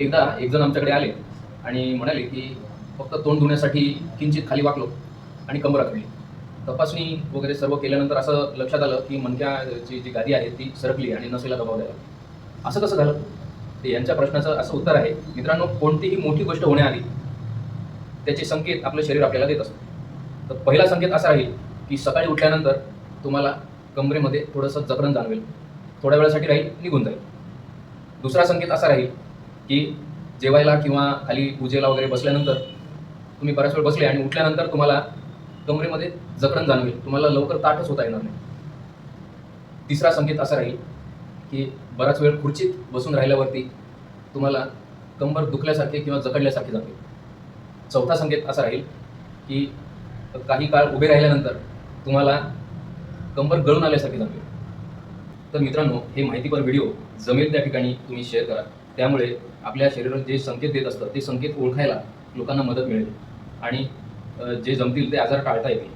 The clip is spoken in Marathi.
एकदा एक जण आमच्याकडे आले आणि म्हणाले की फक्त तोंड धुण्यासाठी किंचित खाली वाकलो आणि कंबर आखडली तपासणी वगैरे सर्व केल्यानंतर असं लक्षात आलं की मणक्याची जी गादी आहे ती सरकली आणि नसेला दबाव द्यायला असं कसं झालं? ते यांच्या प्रश्नाचं असं उत्तर आहे मित्रांनो कोणतीही मोठी गोष्ट होण्याआधी त्याचे संकेत आपलं शरीर आपल्याला देत असतं. तर पहिला संकेत असा राहील की सकाळी उठल्यानंतर तुम्हाला कमरेमध्ये थोडंसं जखरण जाणवेल. थोड्या वेळासाठी राहील निघून जाईल. दुसरा संकेत असा राहील की जेवायला किंवा खाली पूजेला वगैरे बसल्यानंतर तुम्ही बऱ्याच वेळ बसले आणि उठल्यानंतर तुम्हाला कमरेमध्ये जखरण जाणवेल. तुम्हाला लवकर ताटच होता येणार नाही. तिसरा संकेत असा राहील की बराच वेळ खुर्चीत बसून राहिल्यावरती तुम्हाला कंबर दुखल्यासारखे किंवा जखडल्यासारखे जाते. चौथा संकेत असा राहील की काही काळ उभे राहिल्यानंतर तुम्हाला कंबर गळून आल्यासारखे जाते. तर मित्रांनो हे माहितीपर व्हिडिओ जमेल त्या ठिकाणी तुम्ही शेअर करा. त्यामुळे आपल्या शरीरात जे संकेत देत असतात ते संकेत ओळखायला लोकांना मदत मिळेल. आणि जे जमतील ते आजार टाळता येतील.